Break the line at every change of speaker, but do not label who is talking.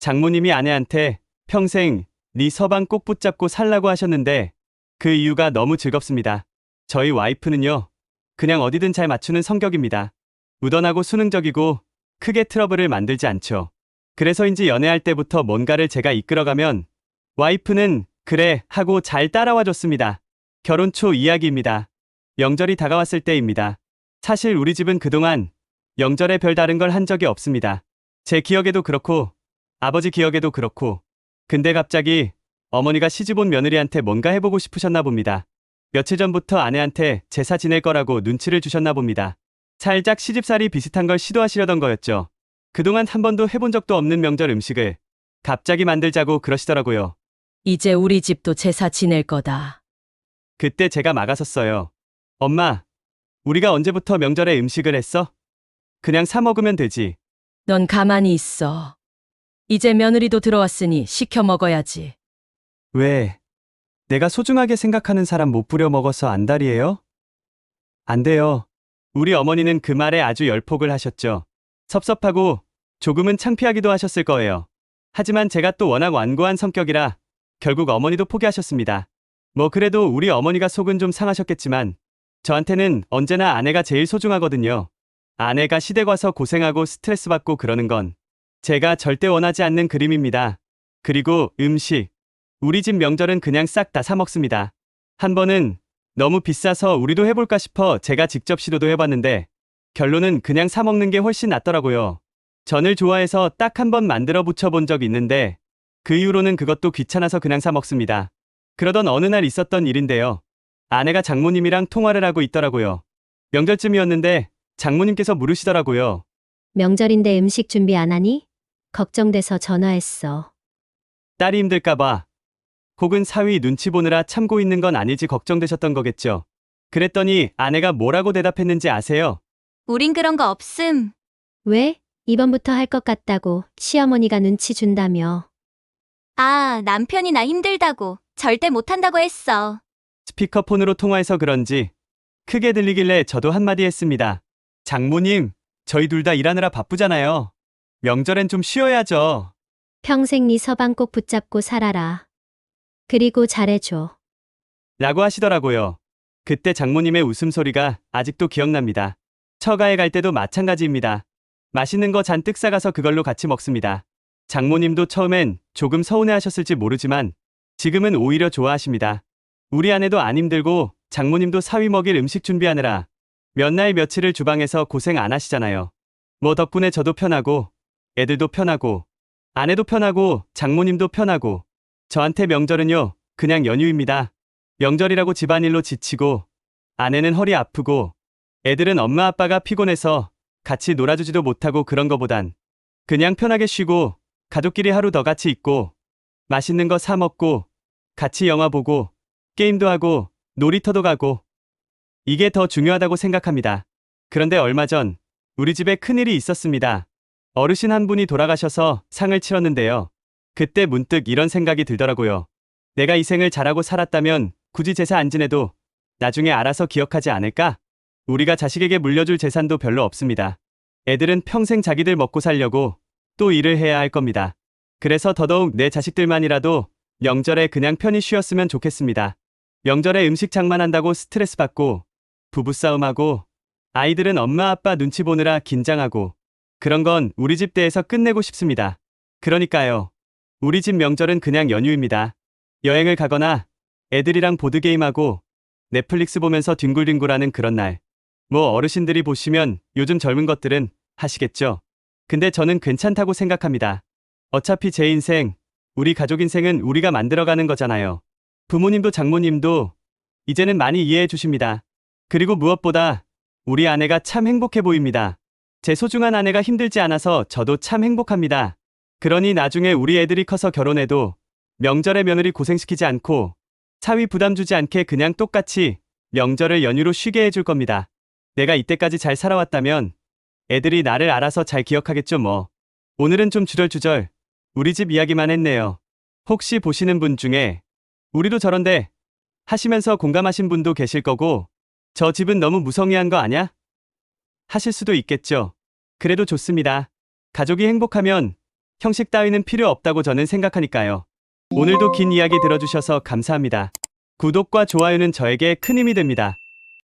장모님이 아내한테 평생 네 서방 꼭 붙잡고 살라고 하셨는데 그 이유가 너무 즐겁습니다. 저희 와이프는요. 그냥 어디든 잘 맞추는 성격입니다. 무던하고 수능적이고 크게 트러블을 만들지 않죠. 그래서인지 연애할 때부터 뭔가를 제가 이끌어가면 와이프는 그래 하고 잘 따라와 줬습니다. 결혼 초 이야기입니다. 명절이 다가왔을 때입니다. 사실 우리 집은 그동안 명절에 별다른 걸 한 적이 없습니다. 제 기억에도 그렇고 아버지 기억에도 그렇고 근데 갑자기 어머니가 시집 온 며느리한테 뭔가 해보고 싶으셨나 봅니다. 며칠 전부터 아내한테 제사 지낼 거라고 눈치를 주셨나 봅니다. 살짝 시집살이 비슷한 걸 시도하시려던 거였죠. 그동안 한 번도 해본 적도 없는 명절 음식을 갑자기 만들자고 그러시더라고요.
이제 우리 집도 제사 지낼 거다.
그때 제가 막아섰어요. 엄마, 우리가 언제부터 명절에 음식을 했어? 그냥 사 먹으면 되지.
넌 가만히 있어. 이제 며느리도 들어왔으니 시켜 먹어야지.
왜? 내가 소중하게 생각하는 사람 못 부려 먹어서 안달이에요? 안 돼요. 우리 어머니는 그 말에 아주 열폭을 하셨죠. 섭섭하고 조금은 창피하기도 하셨을 거예요. 하지만 제가 또 워낙 완고한 성격이라 결국 어머니도 포기하셨습니다. 뭐 그래도 우리 어머니가 속은 좀 상하셨겠지만 저한테는 언제나 아내가 제일 소중하거든요. 아내가 시댁 와서 고생하고 스트레스 받고 그러는 건 제가 절대 원하지 않는 그림입니다. 그리고 음식. 우리 집 명절은 그냥 싹 다 사 먹습니다. 한 번은 너무 비싸서 우리도 해볼까 싶어 제가 직접 시도도 해봤는데 결론은 그냥 사 먹는 게 훨씬 낫더라고요. 전을 좋아해서 딱 한 번 만들어 붙여본 적 있는데 그 이후로는 그것도 귀찮아서 그냥 사 먹습니다. 그러던 어느 날 있었던 일인데요. 아내가 장모님이랑 통화를 하고 있더라고요. 명절쯤이었는데 장모님께서 물으시더라고요.
명절인데 음식 준비 안 하니? 걱정돼서 전화했어.
딸이 힘들까봐 혹은 사위 눈치 보느라 참고 있는 건 아닐지 걱정되셨던 거겠죠. 그랬더니 아내가 뭐라고 대답했는지 아세요?
우린 그런 거 없음.
왜? 이번부터 할 것 같다고 시어머니가 눈치 준다며.
아, 남편이 나 힘들다고. 절대 못한다고 했어.
스피커폰으로 통화해서 그런지 크게 들리길래 저도 한마디 했습니다. 장모님, 저희 둘 다 일하느라 바쁘잖아요. 명절엔 좀 쉬어야죠.
평생 네 서방 꼭 붙잡고 살아라. 그리고 잘해줘.
라고 하시더라고요. 그때 장모님의 웃음소리가 아직도 기억납니다. 처가에 갈 때도 마찬가지입니다. 맛있는 거 잔뜩 싸가서 그걸로 같이 먹습니다. 장모님도 처음엔 조금 서운해 하셨을지 모르지만 지금은 오히려 좋아하십니다. 우리 아내도 안 힘들고 장모님도 사위 먹일 음식 준비하느라 몇 날 며칠을 주방에서 고생 안 하시잖아요. 뭐 덕분에 저도 편하고 애들도 편하고 아내도 편하고 장모님도 편하고 저한테 명절은요 그냥 연휴입니다. 명절이라고 집안일로 지치고 아내는 허리 아프고 애들은 엄마 아빠가 피곤해서 같이 놀아주지도 못하고 그런 거보단 그냥 편하게 쉬고 가족끼리 하루 더 같이 있고 맛있는 거 사 먹고 같이 영화 보고 게임도 하고 놀이터도 가고 이게 더 중요하다고 생각합니다. 그런데 얼마 전 우리 집에 큰일이 있었습니다. 어르신 한 분이 돌아가셔서 상을 치렀는데요. 그때 문득 이런 생각이 들더라고요. 내가 이 생을 잘하고 살았다면 굳이 제사 안 지내도 나중에 알아서 기억하지 않을까? 우리가 자식에게 물려줄 재산도 별로 없습니다. 애들은 평생 자기들 먹고 살려고 또 일을 해야 할 겁니다. 그래서 더더욱 내 자식들만이라도 명절에 그냥 편히 쉬었으면 좋겠습니다. 명절에 음식 장만한다고 스트레스 받고 부부싸움하고 아이들은 엄마 아빠 눈치 보느라 긴장하고 그런 건 우리 집 대에서 끝내고 싶습니다. 그러니까요. 우리 집 명절은 그냥 연휴입니다. 여행을 가거나 애들이랑 보드게임하고 넷플릭스 보면서 뒹굴뒹굴하는 그런 날. 뭐 어르신들이 보시면 요즘 젊은 것들은 하시겠죠. 근데 저는 괜찮다고 생각합니다. 어차피 제 인생, 우리 가족 인생은 우리가 만들어가는 거잖아요. 부모님도 장모님도 이제는 많이 이해해 주십니다. 그리고 무엇보다 우리 아내가 참 행복해 보입니다. 제 소중한 아내가 힘들지 않아서 저도 참 행복합니다. 그러니 나중에 우리 애들이 커서 결혼해도 명절에 며느리 고생시키지 않고 사위 부담 주지 않게 그냥 똑같이 명절을 연휴로 쉬게 해줄 겁니다. 내가 이때까지 잘 살아왔다면 애들이 나를 알아서 잘 기억하겠죠 뭐. 오늘은 좀 주절주절 우리 집 이야기만 했네요. 혹시 보시는 분 중에 우리도 저런데 하시면서 공감하신 분도 계실 거고 저 집은 너무 무성의한 거 아냐? 하실 수도 있겠죠. 그래도 좋습니다. 가족이 행복하면 형식 따위는 필요 없다고 저는 생각하니까요. 오늘도 긴 이야기 들어주셔서 감사합니다. 구독과 좋아요는 저에게 큰 힘이 됩니다.